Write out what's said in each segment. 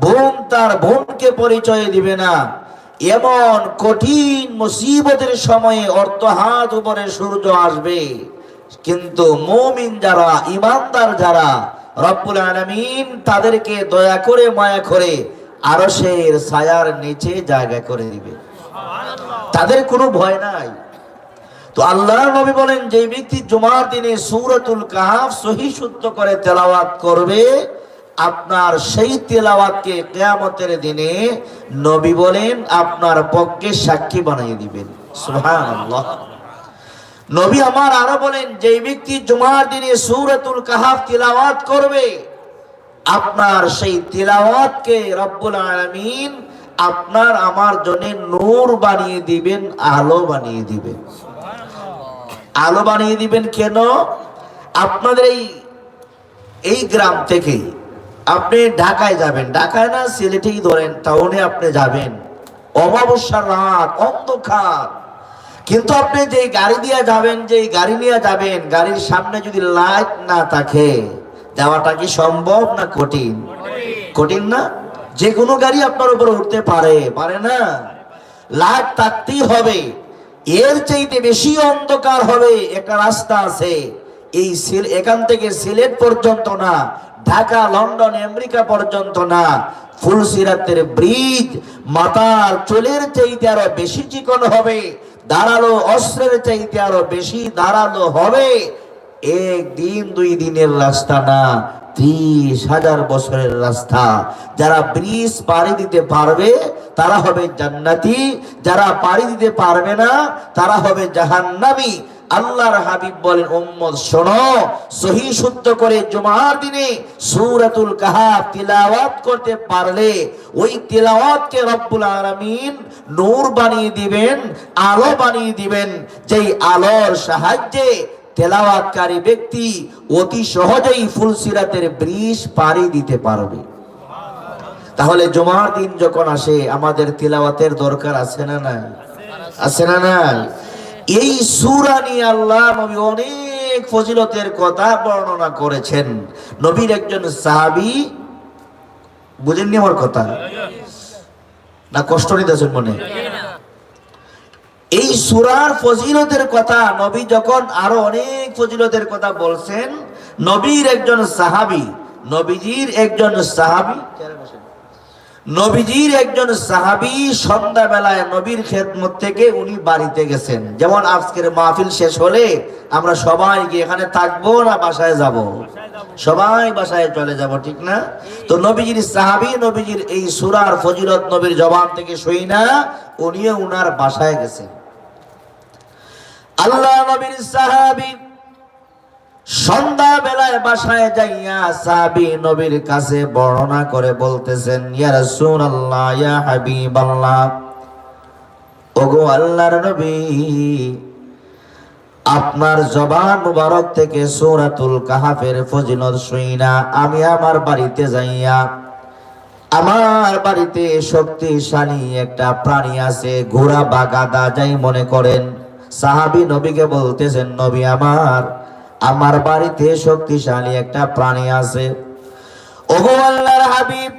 বোন তার বোনকে পরিচয় দিবে না। এমন কঠিন মুসিবতের সময়ে অর্থ হাত উপরে সূর্য আসবে। কিন্তু মুমিন যারা, ইমানদার যারা, রব্বুল আলামিন তাদেরকে দয়া করে, মায়া করে আরশের ছায়ার নিচে জায়গা করে দিবে। তাদের কোনো ভয় নাই। তো আল্লাহ নবী বলেন যে ব্যক্তি জুমার দিনে সুরতুল কাহাফ সহি শুদ্ধ করে তেলাওয়াত করবে আপনার সেই তেলাওয়াতকে কেয়ামতের দিনে নবী বলেন আপনার পক্ষে সাক্ষী বানিয়ে দিবেন। সুবহানাল্লাহ। নবী আমার আরও বলেন যে ব্যক্তি জুমার দিনে সূরাতুল কাহাফ তিলাওয়াত করবে আপনার সেই তিলাওয়াতকে রব্বুল আলামিন আপনার আমার জন্য নূর বানিয়ে দিবেন আলো বানিয়ে দিবেন। আলো বানিয়ে দিবেন কেন? আপনাদের এই এই গ্রাম থেকে আপনি ঢাকায় যাবেন। ঢাকায় না সিলেটেই ধরেন? টাউনে আপনি যাবেন। অমাবস্যার রাত অন্ধকার। কিন্তু আপনি যে গাড়ি দিয়ে যাবেন যে গাড়ি নিয়ে যাবেন গাড়ির সামনে যদি লাইট না থাকে যাওয়াটা কি সম্ভব না কঠিন? কঠিন। না? যে কোনো গাড়ি আপনার উপরে উঠতে পারে পারে না। লাইট থাকতেই হবে। এর চাইতে বেশি অন্ধকার হবে একটা রাস্তা আছে। এই এখান থেকে সিলেট পর্যন্ত না ঢাকা, লন্ডন, আমেরিকা পর্যন্ত না ফুলসিরাতের ব্রিজ মাতার চুলের চাইতে আরও বেশি চিকন হবে, দাঁড়াল অস্ত্রের চাইতে আরও বেশি, দাঁড়াল হবে। এক দিন দুই দিনের রাস্তা না, ত্রিশ হাজার বছরের রাস্তা। যারা ব্রিজ পাড়ি দিতে পারবে, তারা হবে জান্নাতি। যারা পাড়ি দিতে পারবে না, তারা হবে জাহান্নামী। আল্লাহর হাবিব বলেন, উম্মত, শোনো, সহি শুদ্ধ করে জুমার দিনে সূরাতুল কাহাফ তিলাওয়াত করতে পারলে ওই তিলাওয়াতকে রব্বুল আলামিন নূর বানিয়ে দিবেন, আলো বানিয়ে দিবেন। যেই আলোর সাহায্যে তেলাওয়াতকারী ব্যক্তি অতি সহজেই ফুলসিরাতের ব্রিজ পাড়ি দিতে পারবে। তাহলে জমার দিন যখন আসে, আমাদের তিলাওয়াতের দরকার আছে না নাই? আছে না নাই? এই সূরা নিয়ে আল্লাহ নবী অনেক ফজিলতের কথা বর্ণনা করেছেন। নবীর একজন সাহাবী, বুঝেননি আমার কথা? না, কষ্ট নিতেছেন মনে? এই সুরার ফজিলতের কথা নবী যখন আরও অনেক ফজিলতের কথা বলছেন, নবীর একজন সাহাবী, নবীজির একজন সাহাবী নবীজির একজন সাহাবী সন্ধ্যাবেলায় নবীর খেদমত থেকে উনি বাড়িতে গেছেন। যেমন আজকের মাহফিল শেষ হলে আমরা সবাই গিয়ে এখানে থাকব না বাসায় যাব? সবাই বাসায় চলে যাব, ঠিক না? তো নবীজির সাহাবী, নবীজির এই সুরার ফজিলত নবীর জবান থেকে শুই না, উনিও উনার বাসায় গেছেন। আল্লাহ নবীর সাহাবী সন্ধ্যা বেলায় বাসায় যাইয়া সাহাবী নবীর কাছে বর্ণনা করে বলতেছেন, ইয়া রাসূলুল্লাহ, ইয়া হাবিবাল্লাহ, ওগো আল্লাহর নবী, আপনার জবান মুবারক থেকে সূরাতুল কাহাফের ফজিলত শুইনা আমি আমার বাড়িতে যাইয়া, আমার বাড়িতে শক্তিশালী একটা প্রাণী আছে, ঘোড়া বা গাদা যাই মনে করেন, সাহাবী নবীকে বলতেছেন, নবী আমার আমার বাড়িতে শক্তিশালী একটা প্রাণী আছে। ওগো আল্লাহর হাবিব,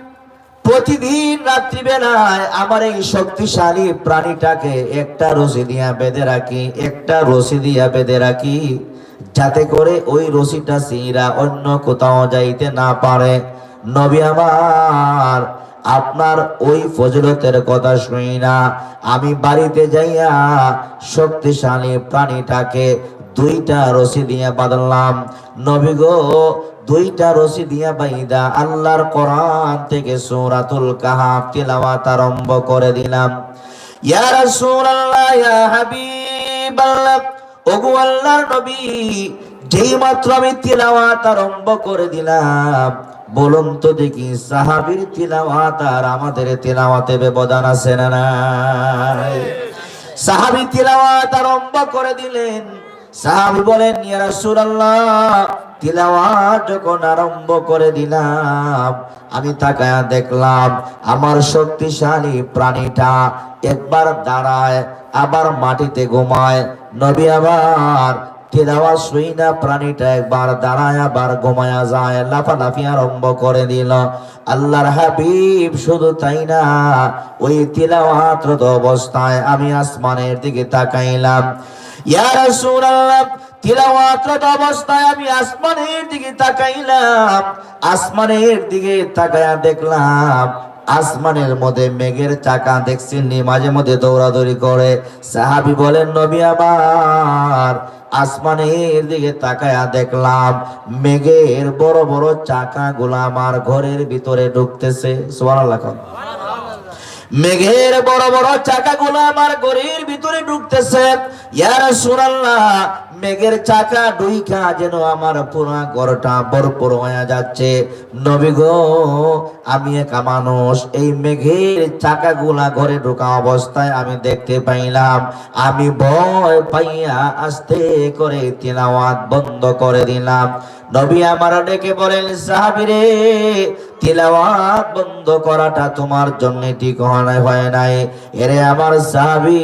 প্রতিদিন রাত্রিবেলায় আমার এই শক্তিশালী প্রাণীটাকে একটা রশি দিয়া বেঁধে রাখি, একটা রশি দিয়া বেঁধে রাখি, যাতে করে ওই রশিটা সিঁড়া অন্য কোথাও যাইতে না পারে। নবী আমার, আপনার ওই ফজলতের কথা শুনি না। আমি বাড়িতে যাইয়া শক্তিশালী প্রাণীটাকে দুইটা রশি দিয়ে বাঁধলাম। নবী গো, দুইটা রশি দিয়া বাইদা আল্লাহর কোরআন থেকে সূরাতুল কাহাফ তিলাওয়াত আরম্ভ করে দিলাম। ইয়া রাসূলুল্লাহ, ইয়া হাবিবাল্লাহ, ওগো আল্লাহর নবী, যেই মাত্র আমি তিলাওয়াত আরম্ভ করে দিলাম, বলুন তো দেখি সাহাবীর তিলাওয়াত আর আমাদের তিলাওয়াতে ব্যবধান আছে না নাই? সাহাবী তিলাওয়াত আরম্ভ করে দিলেন। সাহাবী বলেন, ইয়া তিলাওয়াত যখন আরম্ভ করে দিলাম, আমি তাকায়া দেখলাম, আমার শক্তিশালী প্রাণীটা একবার দাঁড়ায়, আবার মাটিতে ঘুমায়। নবী আবার তেলাওয়াত শুই না, প্রাণীটা একবার দাঁড়ায়, আবার ঘুমায়া যায়, লাফালাফি আরম্ভ করে দিল। আল্লাহর হাবিব শুধু তাই না, ওই তিলাওয়াতরত অবস্থায় আমি আসমানের দিকে তাকাইলাম। আসমানের দিকে তাকাইলাম। আসমানের দিকে তাকায়া দেখলাম, আসমানের মধ্যে মেঘের চাকা দেখছেন নি, মাঝে মধ্যে দৌড়াদৌড়ি করে। সাহাবি বলেন, নবী আমার, আসমানের দিকে তাকায়া দেখলাম, মেঘের বড় বড় চাকা গুলা আমার ঘরের ভিতরে ঢুকতেছে। কোন। মেঘের বড় বড় চাকাগুলো আমার ঘরের ভিতরে ঢুকতেছে। ইয়া রাসূলুল্লাহ, মেঘের চাকা ডুইকা যেন আমার পুরা ঘরটা ভরপুর হয়ে যাচ্ছে। নবী গো, আমি একা মানুষ, এই মেঘের চাকাগুলা ঘরে ঢোকা অবস্থায় আমি দেখতে পাইলাম। আমি ভয় পাইয়া আস্তে করে তিলাওয়াত বন্ধ করে দিলাম। নবী আমার ডেকে বলেন, সাহাবিরে তিলাওয়াত বন্ধ করাটা তোমার জন্য ঠিক হয় নাই এরে আমার সাহাবি,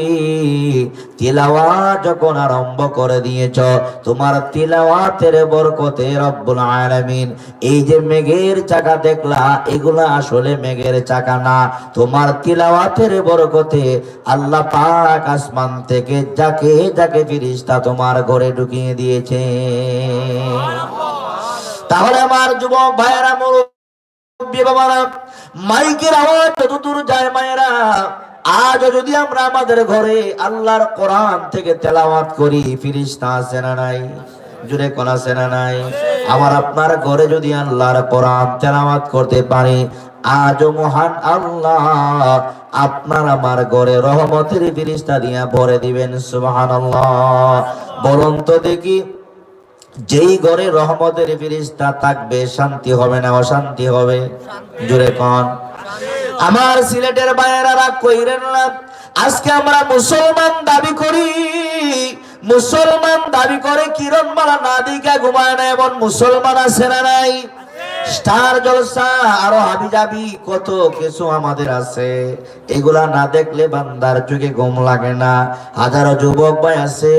তিলাওয়াত যখন আরম্ভ করে দিয়েছ, তোমার তিলাওয়াতের বরকতে রব্বুল আলামিন এই যে মেঘের চাকা দেখলা, এগুলা আসলে মেঘের চাকা না। তোমার তিলাওয়াতের বরকতে আল্লাহ পাক আসমান থেকে যাকে যাকে ফিরিস্তা তোমার ঘরে ঢুকিয়ে দিয়েছে। তাহলে আমার যুবক ভাইয়েরা বাবারা মাইকের আওয়াজ যত দূর যায় মায়েরা আজ যদি আমরা আমাদের ঘরে আল্লাহর কোরআন থেকে তেলাওয়াত করি, ফিরিস্তা আছে না নাই? জুড়ে কোন আছে না নাই? আমার আপনার ঘরে যদি আল্লাহর কোরআন তেলাওয়াত করতে পারি আজ মহান আল্লাহ আপনার আমার ঘরে রহমতের ফিরিস্তা দিয়া ভরে দিবেন, সুবহানাল্লাহ। বলুন তো দেখি যেই ঘরে রহমতের ফিরিস্তা থাকবে, শান্তি হবে না, অশান্তি হবে। জুড়ে কন। আমার সিলেটের বাইরা কইরেন না, আজকে আমরা মুসলমান দাবি করি। মুসলমান দাবি করে কিরণ মালা না দিকে ঘুমায় না, এমন মুসলমান আছে না নাই? স্টার জলসা, আরও হাবি যাবি কত কিছু আমাদের আছে। এগুলা না দেখলে বান্দার যুগে গম লাগে না। হাজারো যুবক ভাই আছে,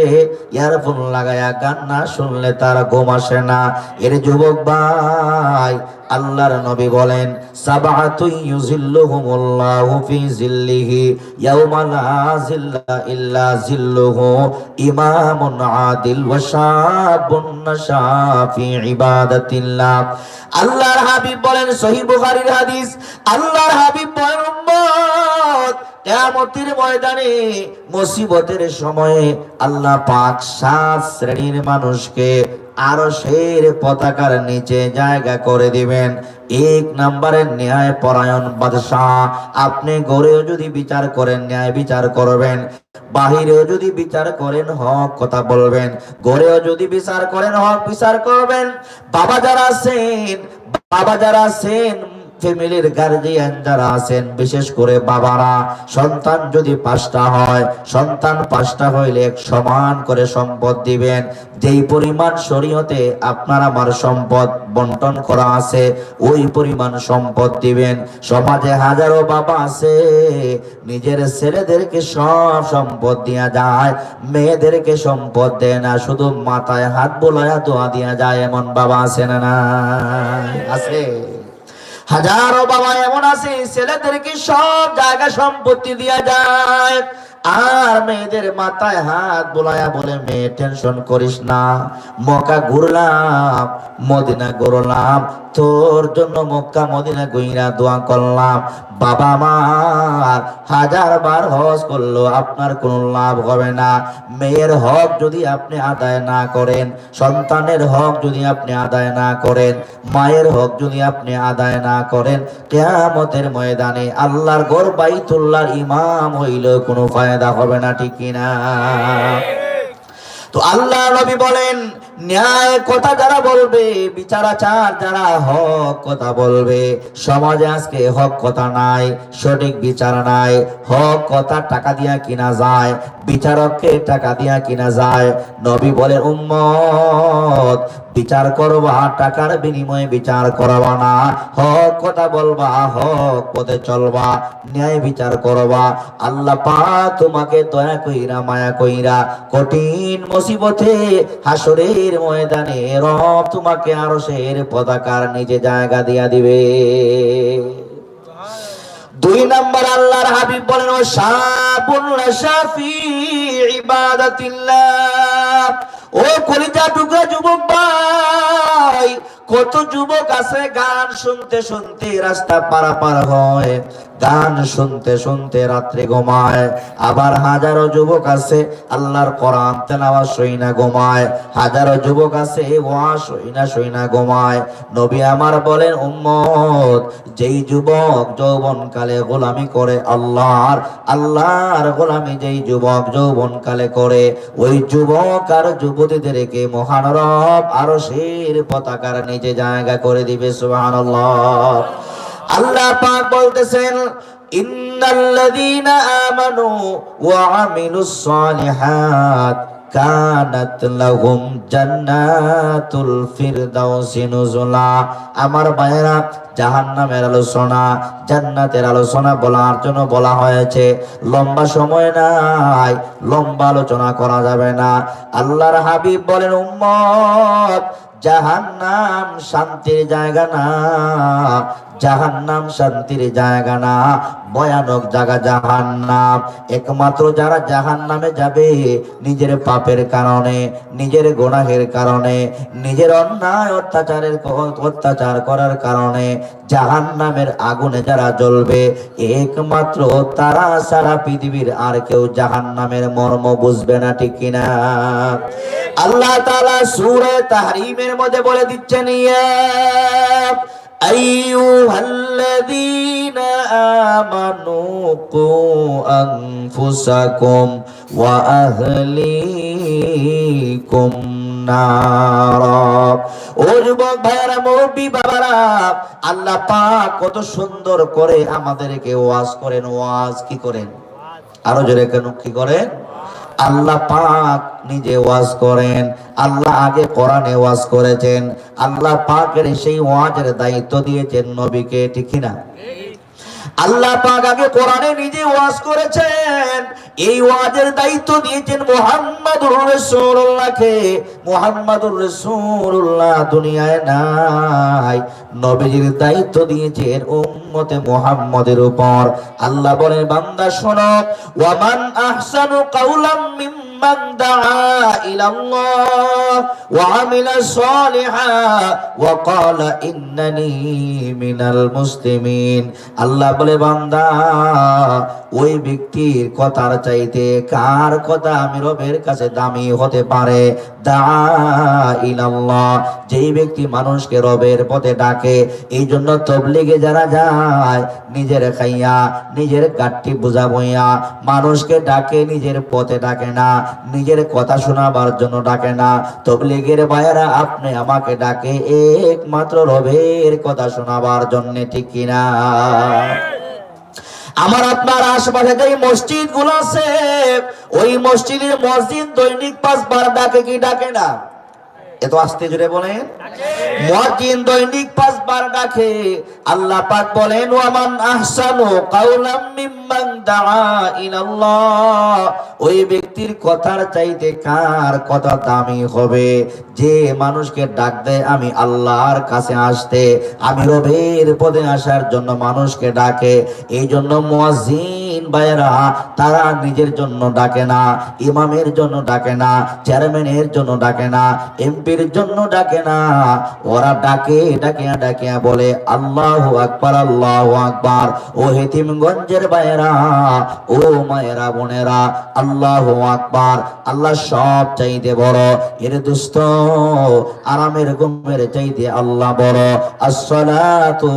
ইয়ারফোন লাগায়া গান না শুনলে তারা গম আসে না। এর যুবক ভাই আল্লাহর নবী বলেন সাবাতুন ইউজিল্লুহুমুল্লাহু ফি জিল্লিহি ইয়াউমা লা জিল্লা ইল্লা জিল্লুহু ইমামুন আদিল ওয়া শাবুন নাশা ফি ইবাদাতিল্লাহ। আল্লাহর হাবিব বলেন, সহিহ বুখারীর হাদিস, আল্লাহর হাবিব বলেন, উম্মত, কিয়ামতের ময়দানে মুসিবতের সময়ে আল্লাহ পাক সাত শ্রেণির মানুষকে আরশের পতাকার নিচে জায়গা করে দিবেন। এক নম্বরের ন্যায় পরায়ণ বাদশাহ। আপনি গড়েও যদি বিচার করেন, ন্যায় বিচার করবেন। বাহিরেও যদি বিচার করেন, হক কথা বলবেন। গড়েও যদি বিচার করেন, হক বিচার করবেন। বাবা যারা সেন বাবা যারা আছেন ফ্যামিলির গার্জিয়ান যারা আছেন, বিশেষ করে বাবারা, সন্তান যদি পাঁচটা হয়, সন্তান পাঁচটা হইলে এক সমান করে সম্পদ দিবেন। যেই পরিমাণ শরীয়তে আপনার আমার সম্পদ বন্টন করা আছে, ওই পরিমাণ সম্পদ দিবেন। সমাজে হাজারো বাবা আছে, নিজের ছেলেদেরকে সব সম্পদ দিয়া যায়, মেয়েদেরকে সম্পদ দেয় না, শুধু মাথায় হাত বোলায়া দোয়া দিয়া যায়, এমন বাবা আছে না নাই? আছে। হাজারো বাবা এমন আছে, ছেলেদেরকে সব জায়গা সম্পত্তি দিয়া যায়। আর মেয়েদের মাথায় হাত বোলায়া বলে, মেয়ে টেনশন করিস না মকা ঘুরলাম, মদিনা ঘুরলাম তোর জন্য মক্কা মদিনা গুইরা দোয়া করলাম বাবা আমার হাজার বার হজ করল, আপনার কোনো লাভ হবে না। মেয়ের হক যদি আপনি আদায় না করেন, সন্তানের হক যদি আপনি আদায় না করেন, মায়ের হক যদি আপনি আদায় না করেন, কেয়ামতের ময়দানে আল্লাহর গর বাইতুল্লাহর ইমাম হইল কোনো ফায়দা হবে না, ঠিক কিনা? তো আল্লাহ নবী বলেন ন্যায় কথা যারা বলবে বিচারাচার যারা হক কথা বলবে। সমাজে আজকে হক কথা নাই, সঠিক বিচার নাই। হক কথা টাকা দিয়া কিনা যায়, বিচারককে টাকা দিয়া কিনা যায়। নবী বলে উম্মত বিচার করবা, টাকার বিনিময়ে বিচার করবা না। হক কথা বলবা, হক পথে চলবা, ন্যায় বিচার করবা। আল্লাহ পাক তোমাকে দয়া কইরা, মায়া কইরা কঠিন মুসিবতে হাসরের ময়দানে রব তোমাকে আরও সের পতাকার নিজে জায়গা দিয়া দিবে। দুই নাম্বার আল্লাহর হাবিব বলেন ও শাবুন শাফি ইবাদাতিল্লাহ। ও কলিজা টুকরা যুবক ভাই। কত যুবক আছে, গান শুনতে শুনতে রাস্তা পারাপার হয়। গান শুনতে শুনতে রাত্রে ঘুমায়। আবার হাজারো যুবক আছে, আল্লাহর কোরআন তেলাওয়াত সইনা ঘুমায়। হাজারো যুবক আছে, ওয়াজ সইনা সইনা ঘুমায়। নবী আমার বলেন, উম্মত, যেই যুবক যৌবন কালে গোলামি করে আল্লাহর আল্লাহর গোলামি যেই যুবক যৌবন কালে করে, ওই যুবক আর যুবতীদেরকে মহান রব আরও শের পতাকার নিচে জায়গা করে দিবে, সুবহানাল্লাহ। আল্লাহ পাক বলতেছেন আমার ভাইরা জাহান্নামের আলোচনা, জান্নাতের আলোচনা বলার জন্য বলা হয়েছে, লম্বা সময় নাই, লম্বা আলোচনা করা যাবে না। আল্লাহর হাবিব বলেন, উম্মত জাহান্নাম শান্তির জায়গা না। জাহান্নাম শান্তির জায়গা না, ভয়ানক জায়গা জাহান্নাম। একমাত্র যারা জাহান্নামে যাবে, নিজের পাপের কারণে, নিজের গোনাহের কারণে, নিজের অন্যায় অত্যাচারের অত্যাচার করার কারণে জাহান্নামের আগুনে যারা জ্বলবে, একমাত্র তারা সারা পৃথিবীর আর কেউ জাহান্নামের মর্ম বুঝবে না, ঠিক কিনা? আল্লাহ তাআলা সূরা তাহরিমের মধ্যে বলে দিচ্ছেন, ইয়া أيها الذين آمنوا قوا أنفسكم وأهليكم নারা ও যুবক ভাইয়ারা মুরব্বী বাবারা আল্লাহ পাক কত সুন্দর করে আমাদেরকে ওয়াজ করেন ওয়াজ কি করেন আরো জোরে কেন কি করেন আল্লাহ পাক নিজে ওয়াজ করেন, আল্লাহ আগে কোরআনে ওয়াজ করেছেন, আল্লাহ পাকের সেই ওয়াজের দায়িত্ব দিয়েছেন নবীকে, ঠিক না আল্লাহ পাক আগে কোরআনে নিজে ওয়াজ করেছেন। এই ওয়াজের দায়িত্ব দিয়েছেন মুহাম্মাদুর রাসূলুল্লাহকে। মুহাম্মাদুর রাসূলুল্লাহ দুনিয়ায় নাই। নবীজির দায়িত্ব দিয়েছেন উম্মতে মুহাম্মাদের উপর। আল্লাহ বলেন, বান্দা শোনো, ওয়ামান আহসানু কাওলাম মিম্মান দাআ ইলাল্লাহ ওয়া আমিলা সালিহা ওয়া ক্বালা ইন্নানি মিনাল মুসলিমিন। আল্লাহ বলে, বান্দা, ওই ব্যক্তির কথার চাইতে কার কথা আমি রবের কাছে দামি হতে পারে? যেই ব্যক্তি মানুষকে রবের পথে ডাকে এই জন্য তবলিগে যারা যায়, নিজের খাইয়া, নিজের গাঠটি বোঝা বইয়া, মানুষকে ডাকে, নিজের পথে ডাকে না। নিজের কথা শোনাবার জন্য ডাকে না। তবলিগের ভাইয়েরা, আপনি আমাকে ডাকে একমাত্র রবের কথা শোনাবার জন্য, ঠিক কিনা আমার আপনার আশপাশে যে মসজিদগুলো আছে, ওই মসজিদের মসজিদ দৈনিক পাঁচবার ডাকে কি ডাকে না? এত আস্তে জুড়ে বলেন। মুয়াজ্জিন দৈনিক পাঁচবার ডাকে। আল্লাহ পাক বলেন, ওয়ামান আহসানু কাওলাম মিম্মান দাআ ইলাল্লাহ। ওই ব্যক্তির কথার চাইতে কার কথা দামি হবে? যে মানুষকে ডাক দেয়, আমি আল্লাহর কাছে আসতে, আমি রবের পদে আসার জন্য মানুষকে ডাকে। এই জন্য মুয়াজ্জিন ভাইয়েরা, তারা নিজের জন্য ডাকে না, ইমামের জন্য ডাকে না, চেয়ারম্যানের জন্য ডাকে না, এমপির জন্য ডাকে না। ওরা ডাকে ডাকে ডাকে বলে, আল্লাহ আকবার আল্লাহ আকবার। ও হেতিমগঞ্জের ও মায়েরা, বোনেরা, আল্লাহ আকবার। আল্লাহ সব চাইতে বড়। এর দুস্থ আরামের ঘুমের চাইতে আল্লাহ বড়। আসসালাতু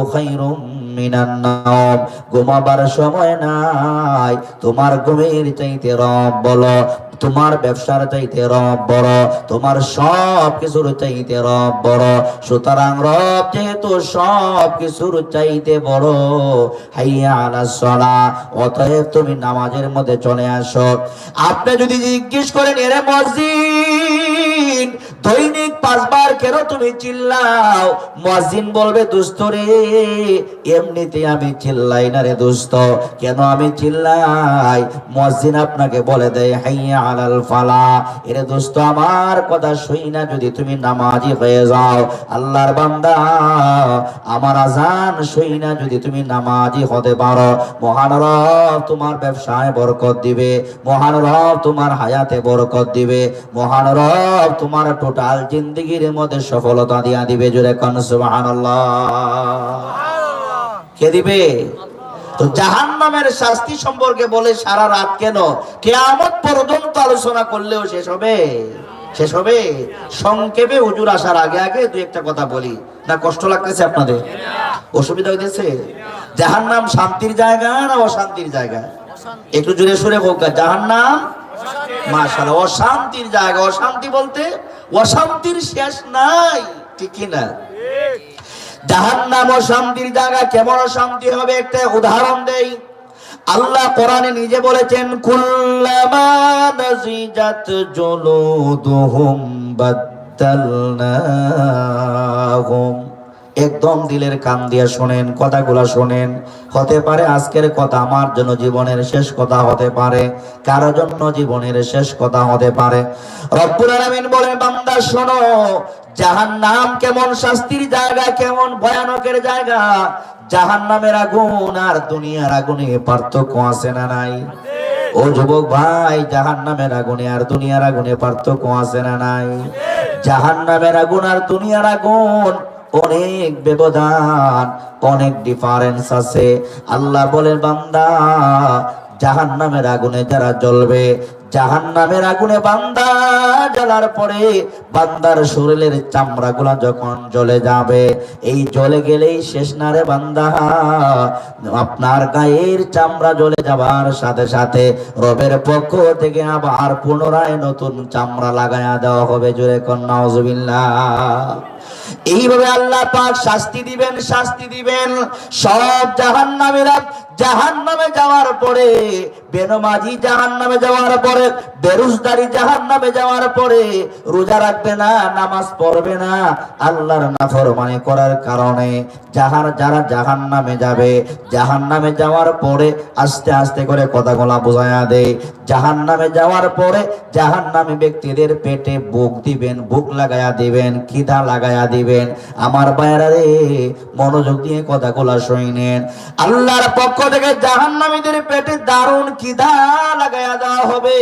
ঘুমাবার সময় নাই, তোমার ঘুমের চাইতে রব বলো তোমার ব্যবসার চাইতে রব বড়, তোমার সব কিছুর চাইতে রব বড়। সুতরাং রব যেহেতু সব কিছুর চাইতে বড়, হাইয়া আলা সলা, অতএব তুমি নামাজের মধ্যে চলে আসো। আপনি যদি জিজ্ঞেস করেন, এরে মসজিদ, দৈনিক পাঁচবার কেন তুমি চিল্লাও? মসজিদ বলবে, দুস্থ রে, এমনিতে আমি চিল্লাই না রে দুস্থ। কেন আমি চিল্লাই? মসজিদ আপনাকে বলে দেয়, হাইয়া আলাল ফালা। এরে দোস্ত আমার কথা শুই না, যদি তুমি নামাজি হয়ে যাও। আল্লাহর বান্দা, আমার আজান শুই না, যদি তুমি নামাজি হতে পারো। মহান রব তোমার ব্যবসায় বরকত দিবে। মহান রব তোমার হায়াতে বরকত দিবে। মহান রব তোমার টোটাল জিন্দগির মধ্যে সফলতা দিয়া দিবে জোরে কন সুবহানাল্লাহ। কে দিবে? তো জাহান নামের শাস্তি সম্পর্কে বলে সারা রাত কেন? কেয়ামত পর্যন্ত আলোচনা করলেও শেষ হবে। শেষ হবে। সংক্ষেপে হুজুর আসার আগে আগে দুই একটা কথা বলি। না কষ্ট লাগতেছে আপনাদের? অসুবিধা হইতেছে? জাহান নাম শান্তির জায়গা না অশান্তির জায়গা? একটু জোরে সুরে হোক জাহান নাম মাশাআল্লাহ অশান্তির জায়গা। অশান্তি বলতে অশান্তির শেষ নাই ঠিক না? জাহান নাম অশান্তির জায়গা কেমন অশান্তি হবে একটা উদাহরণ দেই। আল্লাহ কোরআনে নিজে বলেছেন, কুল্লামা নাজিজাত জুলুদুহুম একদম দিলের কান দিয়ে শোনেন, কথাগুলো শোনেন। হতে পারে আজকের কথা আমার জন্য জীবনের শেষ কথা হতে পারে, কারও জন্য জীবনের শেষ কথা হতে পারে। রব্বুল বান্দা, শোনো, জাহান্নাম কেমন শাস্তির জায়গা, কেমন ভয়ানকের জায়গা? জাহান্নামের আগুন আর দুনিয়ার আগুনে পার্থক্য আছে না নাই? ও যুবক ভাই জাহান নামের আগুনে আর দুনিয়ার আগুনে পার্থক্য আছে না নাই? জাহান নামের আগুন আর দুনিয়ার আগুন অনেক ব্যবধান অনেক ডিফারেন্স আছে। আল্লাহ বলে বান্দা জাহান নামের আগুনে যারা জ্বলবে জাহান নামের আগুনে বান্দা জ্বলার পরে বান্দার শরীরের চামড়া গুলা যখন জ্বলে যাবে, এই জ্বলে গেলেই শেষ না রে বান্দা। আপনার গায়ের চামড়া জ্বলে যাবার সাথে সাথে রবের পক্ষ থেকে আবার পুনরায় নতুন চামড়া লাগায়া দেওয়া হবে, জোরে কন্যা এইভাবে আল্লাহ পাক শাস্তি দিবেন শাস্তি দিবেন। সব জাহান নামেরা জাহান নামে যাওয়ার পরে, বেনমাজি জাহান নামে যাওয়ার পরে বেরুজদারি জাহান নামে যাওয়ার পরে রোজা রাখবে না, নামাজ পড়বে না, আল্লাহর নাফরমানি করার কারণে জাহান যারা জাহান নামে যাবে জাহান নামে যাওয়ার পরে আস্তে আস্তে করে কথাগুলা বোঝায়া দেয়। জাহান নামে যাওয়ার পরে জাহান নামে ব্যক্তিদের পেটে বুক দিবেন, বুক লাগায়া দিবেন, খিদা লাগায়া দিবেন। আমার বাইরা রে, মনোযোগ দিয়ে কথাগুলা শুনেন আল্লাহর পক্ষ থেকে জাহান্নামীদের পেটে দারুণ খিদা লাগায়া দেওয়া হবে।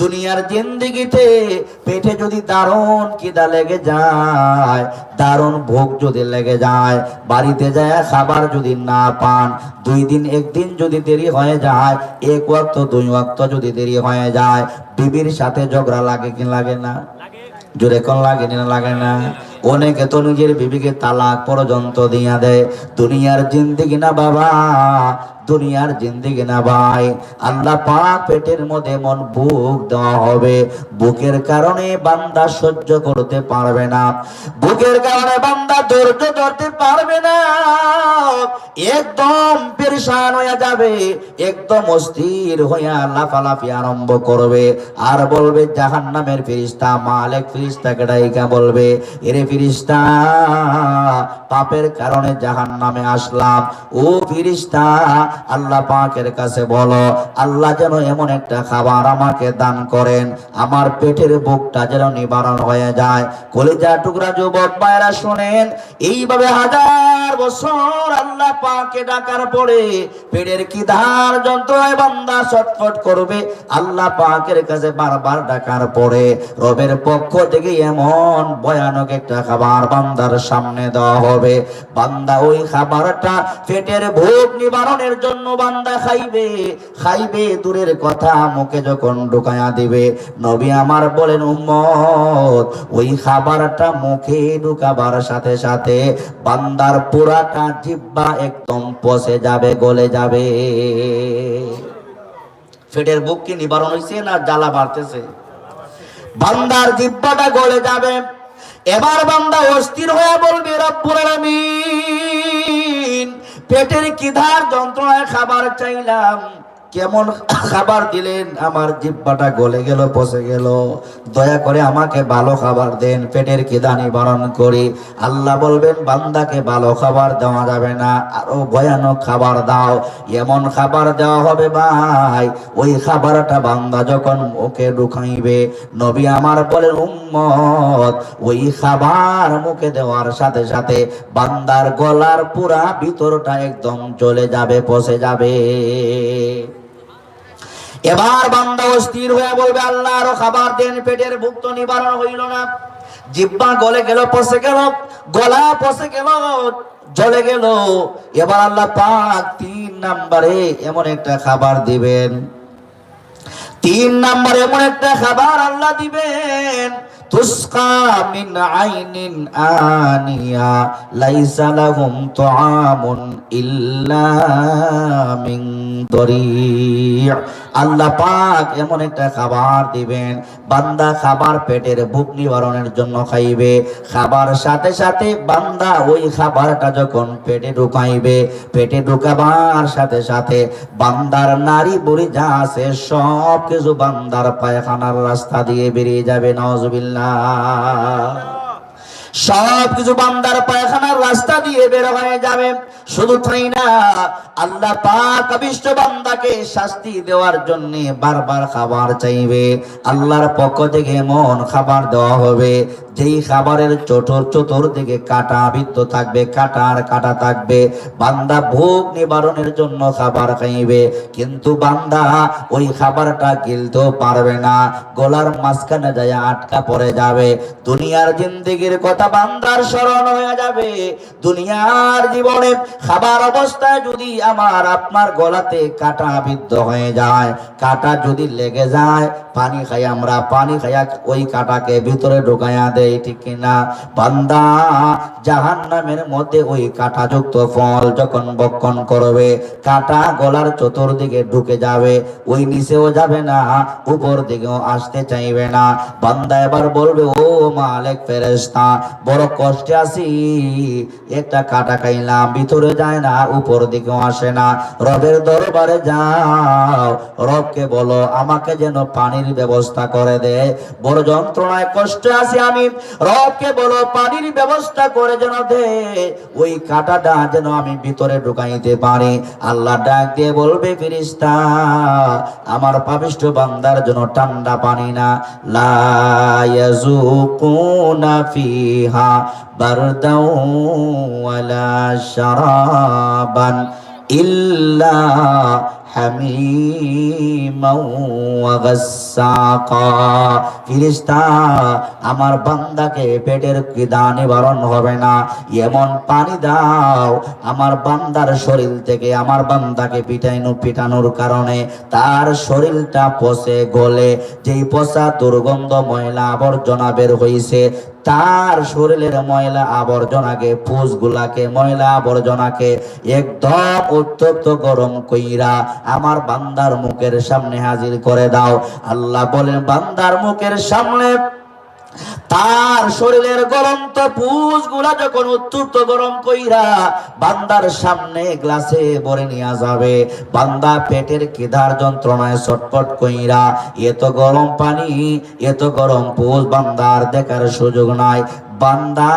দুনিয়ার জিন্দিগিতে পেটে যদি দারুণ খিদা লেগে যায়, দারুণ ভোগ যদি লেগে যায়, বাড়িতে যায় খাবার যদি না পান, দুই দিন, একদিন যদি দেরি হয়ে যায়, এক ওয়াক্ত, দুই ওয়াক্ত যদি দেরি হয়ে যায়, বিবির সাথে ঝগড়া লাগে কি লাগে না? জোরে কোন লাগে না লাগে না। অনেকে তো নিজের বিবিকে তালাক পর্যন্ত দিয়া দেয়। দুনিয়ার জিন্দিগি না বাবা দুনিয়ার জিন্দিগি না ভাই। আল্লাহ পাক পেটের মধ্যে মন বুক দেওয়া হবে, বুকের কারণে বান্দা সহ্য করতে পারবে না। বুকের কারণে বান্দা ধৈর্য ধরতে পারবে না। একদম পেরেশান হয়ে যাবে, একদম অস্থির হইয়া লাফালাফি আরম্ভ করবে। আর বলবে, জাহান্নামের ফিরিস্তা মালিক ফিরিস্তাকে ডাইকা বলবে, এরে ফিরিস্তা পাপের কারণে জাহান্নামে আসলাম। ও ফিরিস্তা আল্লাহ পাকের কাছে বলো, আল্লাহ যেন এমন একটা খাবার আমাকে দান করেন, আমার পেটের বুকটা যেন নিবারণ হয়ে যায়। কলিজা টুকরা যুবক ভাইরা শোনেন, এইভাবে হাজার বছর আল্লাহ পাকে ডাকার পরে পেটের কি ধার যন্ত্রণায় বান্দা ছটফট করবে, আল্লাহ পাকের কাছে বারবার ডাকার পরে রবের পক্ষ থেকে এমন ভয়ানক একটা খাবার বান্দার সামনে দেওয়া হবে। বান্দা ওই খাবারটা পেটের ভোগ নিবারণের জন্য বান্দা খাইবে। খাইবে দূরের কথা মুখে যখন ঢুকায়া দিবে। নবী আমার বলেন, উম্মত, ওই খাবারটা মুখে ঢুকাবার সাথে সাথে বান্দার পুরাটা জিব্বা একদম পচে যাবে, গলে যাবে। পেটের বুক কি নিবারণ হয়েছে না জ্বালা বাড়তেছে? বান্দার জিব্বাটা গলে যাবে। এবার বান্দা অস্থির হয়ে বলবে, রব্বুল আলামিন পেটের কিধার যন্ত্রণায় খাবার চাইলাম। কেমন খাবার দিলেন? আমার জিব্বাটা গলে গেল, পচে গেল। দয়া করে আমাকে ভালো খাবার দেন, পেটের কিদা নিবারণ করি। আল্লাহ বলবেন, বান্দাকে ভালো খাবার দেওয়া যাবে না, আরও ভয়ানক খাবার দাও। এমন খাবার দেওয়া হবে ভাই, ওই খাবারটা বান্দা যখন মুখে ঢুকাইবে, নবী আমার বলেন, উম্মত, ওই খাবার মুখে দেওয়ার সাথে সাথে বান্দার গলার পুরা ভিতরটা একদম চলে যাবে, পচে যাবে। এবার বান্দা অস্থির হয়ে বলবে আল্লাহ আরও খাবার দেন, পেটের ভুক্ত নিবারণ হইল না। জিব্বা গলে গেল, পচে গেল, গলা পচে গেল, জ্বলে গেল। এবার আল্লাহ পাক তিন নাম্বারে এমন একটা খাবার দিবেন। তিন নাম্বার এমন একটা খাবার আল্লাহ দিবেন, তুসকা মিন আইনিন আনিয়া, লাইসা লাহুম তুআমুন ইল্লা মিন আল্লাহ পাক এমন একটা খাবার দিবেন, বান্দা খাবার পেটের ভুক নিবারণের জন্য খাইবে, খাবার সাথে সাথে বান্দা ওই খাবারটা যখন পেটে ঢুকাইবে, পেটে ঢুকাবার সাথে সাথে বান্দার নারী বুড়ি যা আছে সব কিছু বান্দার পায়খানার রাস্তা দিয়ে বেরিয়ে যাবে নজবিল্লা সব কিছু বান্দার পায়খানার রাস্তা দিয়ে বের হয়ে যাবে। শুধু তাই না, আল্লাহ পাক অবিষ্ট বান্দাকে শাস্তি দেওয়ার জন্য বারবার খাবার চাইবে। আল্লাহর পক্ষ থেকে মন খাবার দেওয়া হবে যেই খাবারের চতুর চতুর্দিকে কাটা আবৃত্ত থাকবে কাটার কাটা থাকবে। বান্দা ভোগ নিবারণের জন্য খাবার খাইবে, কিন্তু বান্দা ওই খাবারটা গিলতেও পারবে না। গলার মাঝখানে যায় আটকা পড়ে যাবে। দুনিয়ার জিন্দিগির কথা বান্দার স্মরণ হয়ে যাবে। দুনিয়ার জীবনে খাবার অবস্থায় যদি আমার, আপনার গলাতে কাটা বিদ্ধ হয়ে যায়, কাটা যদি লেগে যায়, পানি খাই আমরা, পানি খাইয়া ওই কাটাকে ভিতরে ঢোকাইয়া দেই ঠিক কিনা? বান্দা জাহান মধ্যে ওই কাঁটাযুক্ত ফল যখন বক্ষণ করবে, কাটা গলার চতুর্দিকে ঢুকে যাবে, ওই নিচেও যাবে না, উপর দিকেও আসতে চাইবে না। বান্দা এবার বলবে, ও মালিক ফেরেশতা, বড় কষ্টে আছি, একটা কাটা খাইলাম, ভিতরে যায় না, উপর দিকেও আসে না। রবের দরবারে যাও, রবকে বলো, আমাকে যেন পানির ব্যবস্থা করে দে। বড় যন্ত্রণায় কষ্টে আছি আমি রবকে বলো, পানির ব্যবস্থা করে যেন দে। ওই কাটাটা যেন আমি ভিতরে ঢুকাইতে পারি। আল্লাহ ডাক দিয়ে বলবে ফিরিস্তা আমার পাপিষ্ট বান্দার জন্য ঠান্ডা পানি না। লা ইয়াযুকুনা ফিহা বারদাও ওয়ালা শারাবান ইল্লা আমার বান্দাকে পেটের কিদা নিবারণ হবে না। এমন পানি দাও, আমার বান্দার শরীর থেকে আমার বান্দাকে পিটাইনো পিটানোর কারণে তার শরীরটা পচে গলে। যেই পচা দুর্গন্ধ ময়লা আবর্জনা বের হইছে তার শরীরের ময়লা আবর্জনাকে পুষগুলাকে ময়লা আবর্জনাকে একদম উত্তপ্ত গরম কইরা আমার বান্দার মুখের সামনে হাজির করে দাও। আল্লাহ বলেন, বান্দার মুখের সামনে তার শরীরের গরম তো পুষগুলা যখন উত্তপ্ত গরম কইরা বান্দার সামনে গ্লাসে ভরে নিয়ে যাবে, বান্দা পেটের কিধার যন্ত্রণায় ছটপট কইরা এত গরম পানি এত গরম পুষ বান্দার দেখার সুযোগ নাই। বান্দা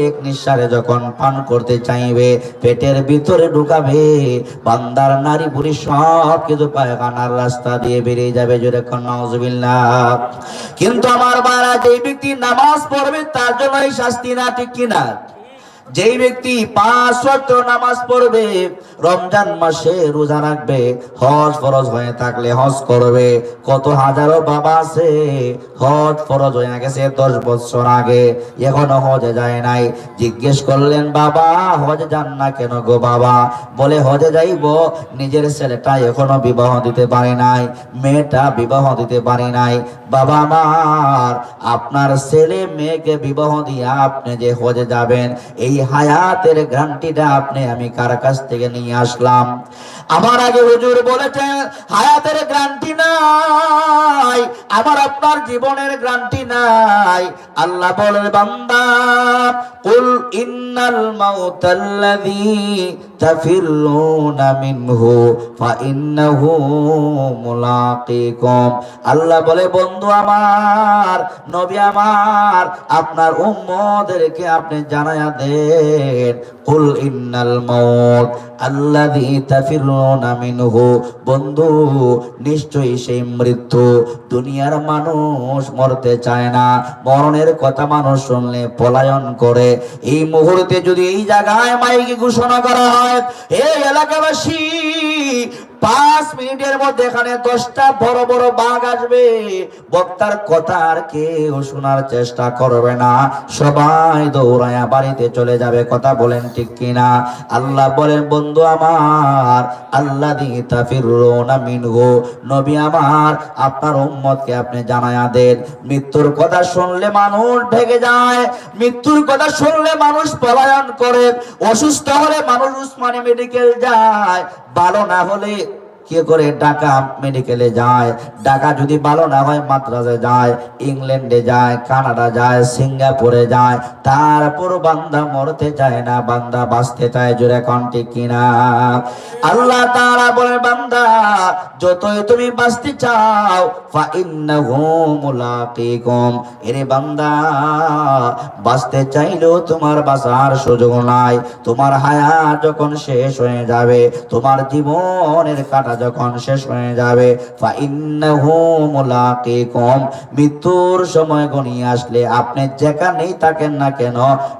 এক নিঃশ্বাসে যখন পান করতে চাইবে, পেটের ভিতরে ঢুকাবে, বান্দার নারী বুড়ি সব কিছু পায়খানার রাস্তা দিয়ে বেরিয়ে যাবে, জোরে নজবিল্লাহ কিন্তু আমার বারা যেই ব্যক্তি নামাজ পড়বে তার জন্য এই শাস্তি না ঠিক কিনা? যেই ব্যক্তি পাঁচ ওয়াক্ত নামাজ পড়বে, রমজান মাসে রোজা রাখবে, হজ ফরজ হয়ে থাকলে হজ করবে। কত হাজারো বাবা আছে, হজ ফরজ হয়ে গেছে দশ বছর আগে, এখনও হজে যায় নাই। জিজ্ঞেস করলেন, বাবা, হজে যান না কেন গো বাবা? বলে, হজে যাইব, নিজের ছেলেটা এখনও বিবাহ দিতে পারে নাই, মেয়েটা বিবাহ দিতে পারে নাই। বাবা আমার, আপনার ছেলে মেয়েকে বিবাহ দিয়ে আপনি যে হজে যাবেন, এই হায়াতের ঘ্রান্তিটা আপনি আমি কার কাছ থেকে নিয়ে আসলাম? আমার আগে হুজুর বলেছেন হায়াতের গ্রান্টি নাই, আমার আপনার জীবনের গ্রান্টি নাই। আল্লাহ বলেন, বান্দা, কুল ইন্নাল মাউতাল্লাযী তাফিরুনা মিনহু ফাইন্নাহু মুলাকিকুম। আল্লাহ বলে, বন্ধু আমার, নবী আমার, আপনার উম্মতদেরকে আপনি জানায়া দেন, কুল ইন্নাল মাউত আল্লাযী তাফিরুনা মিনহু বন্ধু, নিশ্চয়ই সেই মৃত্যু। দুনিয়ার মানুষ মরতে চায় না। মরণের কথা মানুষ শুনলে পলায়ন করে। এই মুহূর্তে যদি এই জায়গায় মাইকে ঘোষণা করা হয় এই এলাকাবাসী পাঁচ মিনিটের মধ্যে এখানে দশটা বড় বড় বাঘ আসবে। বক্তার কথা আর কেউ শোনার চেষ্টা করবে না। সবাই দৌড়ায়া বাড়িতে চলে যাবে, কথা বলেন ঠিক কিনা? আল্লাহ বলেন, বন্ধু আমার আল্লাহ দিতা ফিরুনা মিনহু, নবী আমার, আপনার উম্মতকে আপনি জানায়া দেন। মৃত্যুর কথা শুনলে মানুষ ঢেকে যায়, মৃত্যুর কথা শুনলে মানুষ পলায়ন করে। অসুস্থ হলে মানুষ উসমানী মেডিকেল যায়। ভালো না হলে কি করে ঢাকা মেডিকেলে যায়? ঢাকা যদি ভালো না হয়, মাদ্রাসে যায়, ইংল্যান্ডে যায়, কানাডা যায়, সিঙ্গাপুরে যায়, তারপর বান্দা মরতে চায় না, বান্দা বাঁচতে চায়, জোরে কন্টি কিনা? আল্লাহ তারা বলে বান্দা, যতই তুমি বাঁচতে চাও এরে বান্দা, বাঁচতে চাইলেও তোমার বাঁচার সুযোগ নাই। তোমার হায়াত যখন শেষ হয়ে যাবে, তোমার জীবনের কাটা যখন শেষ হয়ে যাবে মৃত্যুর সময় গনিয়ে আসলে আপনি যেখানেই থাকেন না কেন,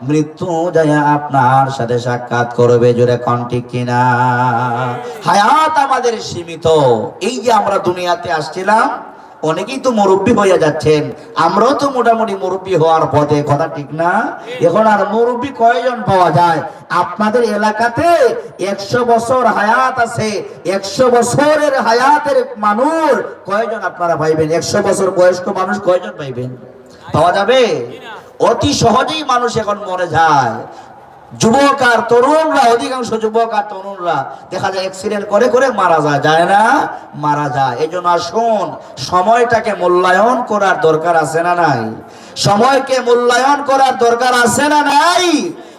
মৃত্যু যায় আপনার সাথে সাক্ষাৎ করবে, জোরে কন্টি কিনা? হায়াত আমাদের সীমিত। এই যে আমরা দুনিয়াতে আসছিলাম অনেকেই তো মুরব্বী হয়ে যাচ্ছেন। আমরাও তো মোটামুটি মুরব্বী হওয়ার পথে, কথা ঠিক না? এখন আর মুরব্বী কয়জন পাওয়া যায়? আপনাদের এলাকাতে একশো বছর হায়াত আছে, একশো বছরের হায়াতের মানুষ কয়জন আপনারা পাইবেন? একশো বছর বয়স্ক মানুষ কয়জন পাইবেন? পাওয়া যাবে? অতি সহজেই মানুষ এখন মরে যায়। যুবক আর তরুণরা, অধিকাংশ যুবক আর তরুণরা দেখা যায় অ্যাক্সিডেন্ট করে করে মারা যায় যায় না? মারা যায়। এই জন্য শোন সময়টাকে মূল্যায়ন করার দরকার আছে না নাই? সময়কে মূল্যায়ন করার দরকার আছে না নাই?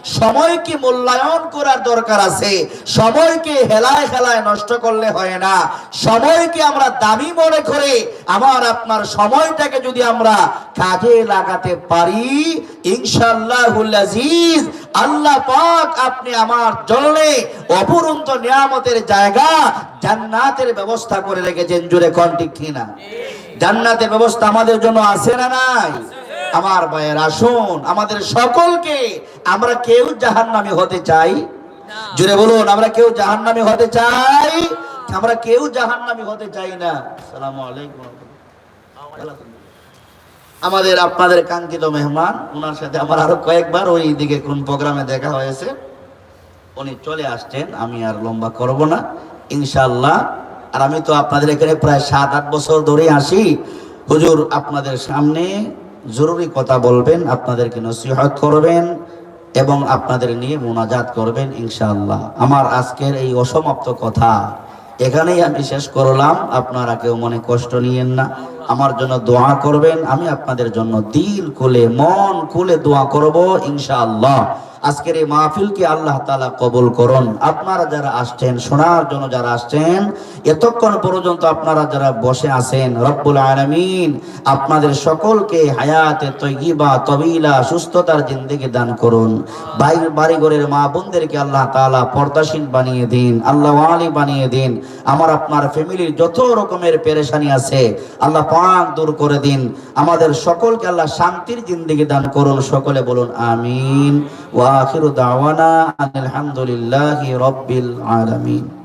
সময়কে মূল্যায়ন করার দরকার আছে। সময়কে হেলায় খেলায় নষ্ট করলে হয় না। সময়কে আমরা দামি মনে করে আমার আপনার সময়টাকে যদি আমরা কাজে লাগাতে পারি, ইনশাআল্লাহুল আজিজ, আল্লাহ পাক আপনি আমার জন্যে অপরন্ত নিয়ামতের জায়গা জান্নাতের ব্যবস্থা করে রেখেছেন। জুড়ে কন্টিক কিনা? জান্নাতের ব্যবস্থা আমাদের জন্য আছে না নাই? আমার ভাইয়ের আসুন আমাদের সকলকে আমরা কেউ জাহান্নামী হতে চাই। জুড়ে বলুন আমরা কেউ জাহান্নামী হতে চাই? আমরা কেউ জাহান্নামী হতে চাই না। আলাইকুম। আমাদের আপনাদের কাঙ্ক্ষিত মেহমান ওনার সাথে আমার আরও কয়েকবার ওই দিকে কোন প্রোগ্রামে দেখা হয়েছে। উনি চলে আসছেন আমি আর লম্বা করব না ইনশাল্লাহ আর আমি তো আপনাদের এখানে প্রায় সাত আট বছর ধরে আসি। হুজুর আপনাদের সামনে জরুরি কথা বলবেন, আপনাদেরকে নসিহত করবেন এবং আপনাদের নিয়ে মোনাজাত করবেন ইনশাআল্লাহ। আমার আজকের এই অসমাপ্ত কথা এখানেই আমি শেষ করলাম। আপনারা কেউ মনে কষ্ট নিয়েন না, আমার জন্য দোয়া করবেন। আমি আপনাদের জন্য দিল খুলে, মন খুলে দোয়া করব ইনশাআল্লাহ। আজকের এই মাহফিলকে আল্লাহ তালা কবুল করুন? আপনারা যারা আসছেন, শোনার জন্য যারা আসছেন, এতক্ষণ পর্যন্ত আপনারা যারা বসে আছেন, রব্বুল আলমিন আপনাদের সকলকে হায়াতে তৈবা তবিলা, সুস্থতার জিন্দিগি দান করুন। বাইর বাড়িঘরের মা বোনদেরকে আল্লাহ তালা পর্দাসীন বানিয়ে দিন, আল্লাহ আলী বানিয়ে দিন। আমার, আপনার ফ্যামিলির যত রকমের পেরেশানি আছে, আল্লাহ পাক দূর করে দিন। আমাদের সকলকে আল্লাহ শান্তির জিন্দিগি দান করুন, সকলে বলুন আমিন। ওয়া আখিরু দাওয়ানা আলহামদুলিল্লাহি রাব্বিল আলামিন।